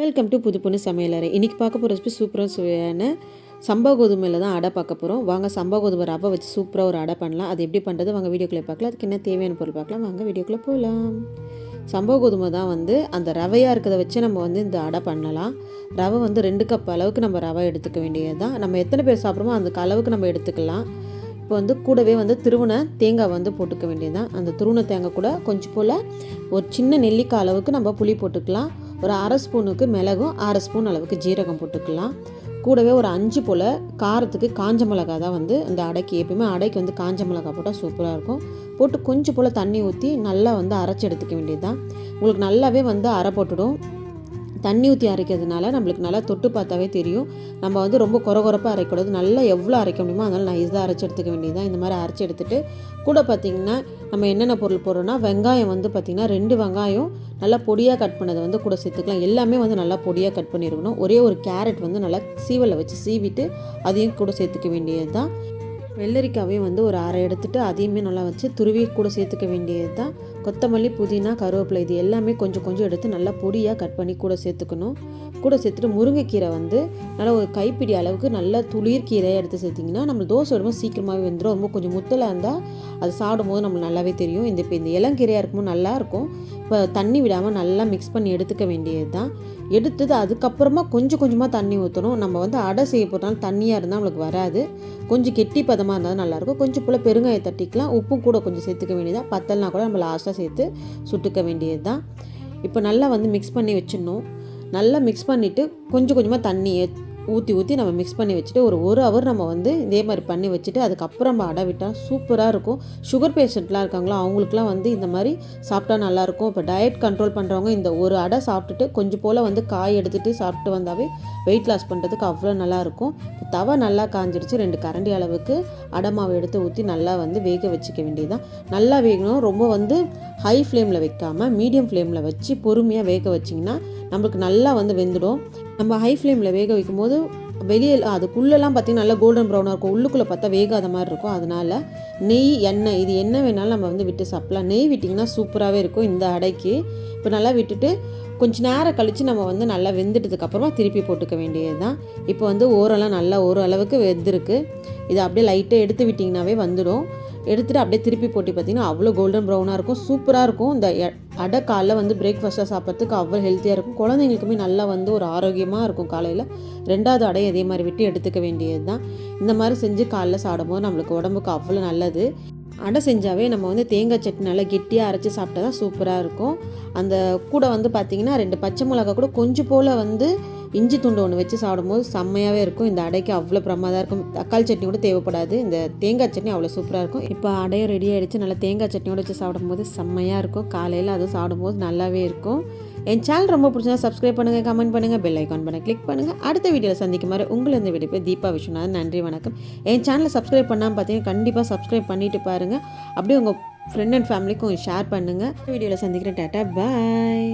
Welcome to புது பொண்ணு சமையலறை. இன்றைக்கி பார்க்க போகிற ரெசிபி சூப்பராக சுவையான சம்பா கோதுமையில் தான் அடை பார்க்க போகிறோம் வாங்க சம்பா கோதுமை ரவை வச்சு சூப்பராக ஒரு அடை பண்ணலாம். அது எப்படி பண்ணுறது வாங்க வீடியோக்குள்ளே பார்க்கலாம். அதுக்கு என்ன தேவையான பொருள் பார்க்கலாம்? வாங்க வீடியோக்குள்ளே போகலாம். சம்பா கோதுமை தான் வந்து அந்த ரவையாக இருக்கிறத வச்சு நம்ம வந்து இந்த அடை பண்ணலாம். ரவை வந்து ரெண்டு கப் அளவுக்கு நம்ம ரவை எடுத்துக்க வேண்டியது தான் நம்ம எத்தனை பேர் சாப்பிட்றோமோ அந்த அளவுக்கு நம்ம எடுத்துக்கலாம். இப்போ வந்து கூடவே வந்து திருவண தேங்காய் வந்து போட்டுக்க வேண்டியது தான் அந்த திருவண தேங்காய் கூட கொஞ்சம் போல் ஒரு சின்ன நெல்லிக்காய் அளவுக்கு நம்ம புளி போட்டுக்கலாம். ஒரு அரை ஸ்பூனுக்கு மிளகும் அரை ஸ்பூன் அளவுக்கு ஜீரகம் போட்டுக்கலாம். கூடவே ஒரு அஞ்சு போல் காரத்துக்கு காஞ்ச மிளகா தான் வந்து இந்த அடைக்கு எப்பயுமே அடைக்கு வந்து காஞ்ச மிளகா போட்டால் சூப்பராக இருக்கும். போட்டு கொஞ்சம் போல் தண்ணி ஊற்றி நல்லா வந்து அரைச்சி எடுத்துக்க வேண்டியது தான் உங்களுக்கு நல்லாவே வந்து அரை போட்டுடும். தண்ணி ஊற்றி அரைக்கிறதுனால நம்மளுக்கு நல்லா தொட்டு பார்த்தாவே தெரியும். நம்ம வந்து ரொம்ப குறகுறப்பாக அரைக்கூடாது நல்லா எவ்வளோ அரைக்க முடியுமோ அதனால் நான் இதாக அரைச்சி எடுத்துக்க வேண்டியதான் இந்த மாதிரி அரைச்சி எடுத்துகிட்டு கூட பார்த்திங்கன்னா நம்ம என்னென்ன பொருள் போடுறோன்னா வெங்காயம் வந்து பார்த்திங்கன்னா ரெண்டு வெங்காயம் நல்லா பொடியாக கட் பண்ணதை வந்து கூட சேர்த்துக்கலாம். எல்லாமே வந்து நல்லா பொடியாக கட் பண்ணியிருக்கணும் ஒரே ஒரு கேரட் வந்து நல்லா சீவலை வச்சு சீவிட்டு அதையும் கூட சேர்த்துக்க வேண்டியது தான் வெள்ளரிக்காவையும் வந்து ஒரு அரை எடுத்துகிட்டு அதையுமே நல்லா வச்சு துருவி கூட சேர்த்துக்க வேண்டியது தான் கொத்தமல்லி புதினா கருவேப்பிலை இது எல்லாமே கொஞ்சம் கொஞ்சம் எடுத்து நல்லா பொடியாக கட் பண்ணி கூட சேர்த்துக்கணும். கூட சேர்த்துட்டு முருங்கைக்கீரை வந்து நல்லா ஒரு கைப்பிடி அளவுக்கு நல்லா துளிர் கீரையாக எடுத்து சேர்த்திங்கன்னா நம்ம தோசை விடும்போது சீக்கிரமாகவே வந்துடும் ரொம்ப கொஞ்சம் முத்தலாக இருந்தால் அது சாப்பிடும்போது நம்மளுக்கு நல்லாவே தெரியும். இந்த இப்போ இந்த இளங்கீரையாக இருக்கும்போது நல்லாயிருக்கும் இப்போ தண்ணி விடாமல் நல்லா மிக்ஸ் பண்ணி எடுத்துக்க வேண்டியது தான் எடுத்தது அதுக்கப்புறமா கொஞ்சம் கொஞ்சமாக தண்ணி ஊற்றணும் நம்ம வந்து அடை செய்ய போகிறனால தண்ணியாக இருந்தால் நம்மளுக்கு வராது. கொஞ்சம் கெட்டி பதமாக இருந்தால் நல்லாயிருக்கும். கொஞ்சம் போல் பெருங்காயம் தட்டிக்கலாம். உப்பும் கூட கொஞ்சம் சேர்த்துக்க வேண்டியதாக பத்தல்னா கூட நம்ம லாஸ்ட்டாக சேர்த்து சுட்டுக்க வேண்டியது தான் இப்போ நல்லா வந்து மிக்ஸ் பண்ணி வச்சிடணும். நல்லா மிக்ஸ் பண்ணிவிட்டு கொஞ்சம் கொஞ்சமாக தண்ணி ஊற்றி ஊற்றி நம்ம மிக்ஸ் பண்ணி வச்சுட்டு ஒரு ஒரு ஹவர் நம்ம வந்து இதே மாதிரி பண்ணி வச்சுட்டு அதுக்கப்புறம் நம்ம அடை விட்டால் சூப்பராக இருக்கும். சுகர் பேஷண்ட்லாம் இருக்காங்களோ அவங்களுக்குலாம் வந்து இந்த மாதிரி சாப்பிட்டா நல்லாயிருக்கும் இப்போ டயட் கண்ட்ரோல் பண்ணுறவங்க இந்த ஒரு அடை சாப்பிட்டுட்டு கொஞ்சம் போல் வந்து காய் எடுத்துகிட்டு சாப்பிட்டு வந்தாவே வெயிட் லாஸ் பண்ணுறதுக்கு அவ்வளோ நல்லாயிருக்கும் தவை நல்லா காஞ்சிடுச்சு ரெண்டு கரண்டி அளவுக்கு அடை மாவு எடுத்து ஊற்றி நல்லா வந்து வேக வச்சுக்க வேண்டியதுதான். நல்லா வேகணும் ரொம்ப வந்து ஹை ஃப்ளேமில் வைக்காமல் மீடியம் ஃப்ளேமில் வச்சு பொறுமையாக வேக வச்சிங்கன்னா நம்மளுக்கு நல்லா வந்து வெந்துடும். நம்ம ஹை ஃப்ளேமில் வேக வைக்கும்போது வெளியே அதுக்குள்ளெல்லாம் பார்த்திங்கன்னா நல்லா கோல்டன் ப்ரௌனாக இருக்கும். உள்ளுக்குள்ளே பார்த்தா வேகாத மாதிரி இருக்கும். அதனால் நெய் எண்ணெய் இது என்ன வேணாலும் நம்ம வந்து விட்டு சாப்பிட்லாம். நெய் விட்டிங்கன்னா சூப்பராகவே இருக்கும் இந்த அடைக்கு. இப்போ நல்லா விட்டுட்டு கொஞ்சம் நேரம் கழித்து நம்ம வந்து நல்லா வெந்துட்டதுக்கப்புறமா திருப்பி போட்டுக்க வேண்டியது தான் இப்போ வந்து ஓரெல்லாம் நல்லா ஓரளவுக்கு வெந்திருக்கு. இதை அப்படியே லைட்டாக எடுத்து விட்டிங்கனாவே வந்துடும். எடுத்துகிட்டு அப்படியே திருப்பி போட்டு பார்த்தீங்கன்னா அவ்வளோ கோல்டன் ப்ரௌனாக இருக்கும். சூப்பராக இருக்கும். இந்த அடை காலைல வந்து பிரேக்ஃபாஸ்ட்டாக சாப்பிட்றதுக்கு அவ்வளோ ஹெல்த்தியாக இருக்கும். குழந்தைங்களுக்குமே நல்லா வந்து ஒரு ஆரோக்கியமாக இருக்கும் காலையில். ரெண்டாவது அடை அதே மாதிரி விட்டு எடுத்துக்க வேண்டியது தான் இந்த மாதிரி செஞ்சு காலைல சாப்பிடும்போது நம்மளுக்கு உடம்புக்கு அவ்வளோ நல்லது. அடை செஞ்சாவே நம்ம வந்து தேங்காய் சட்னி நல்லா கெட்டியாக அரைச்சி சாப்பிட்டா தான் சூப்பராக இருக்கும். அந்த கூட வந்து பார்த்திங்கன்னா ரெண்டு பச்சை மிளகா கூட கொஞ்சம் போல் வந்து இஞ்சி துண்டு ஒன்று வச்சு சாப்பிடும்போது செம்மையாகவே இருக்கும். இந்த அடைக்கு அவ்வளோ பிரமாதாக இருக்கும். தக்காளி சட்னி கூட தேவைப்படாது. இந்த தேங்காய் சட்னி அவ்வளோ சூப்பராக இருக்கும். இப்போ அடையும் ரெடி ஆகிடுச்சு நல்லா தேங்காய் சட்னியோட வச்சு சாப்பிடும்போது செம்மையாக இருக்கும். காலையில் அதுவும் சாப்பிடும்போது நல்லாவே இருக்கும். என் சேனல் ரொம்ப பிடிச்சதா சப்ஸ்கிரைப் பண்ணுங்கள் கமெண்ட் பண்ணுங்கள் பெல் ஐக்கான் பண்ண கிளிக் பண்ணுங்கள் அடுத்த வீடியோவில் சந்திக்கும் மாதிரி உங்களை இந்த வீடியோ போய் தீபா விஸ்வநாதன். நன்றி வணக்கம். என் சேனலை சப்ஸ்கிரைப் பண்ணாமல் பார்த்தீங்கன்னா கண்டிப்பாக சப்ஸ்கிரைப் பண்ணிவிட்டு பாருங்கள் அப்படியே உங்கள் ஃப்ரெண்ட் அண்ட் ஃபேமிலிக்கும் ஷேர் பண்ணுங்கள் வீடியோவில் சந்திக்கிறேன். டாட்டா பாய்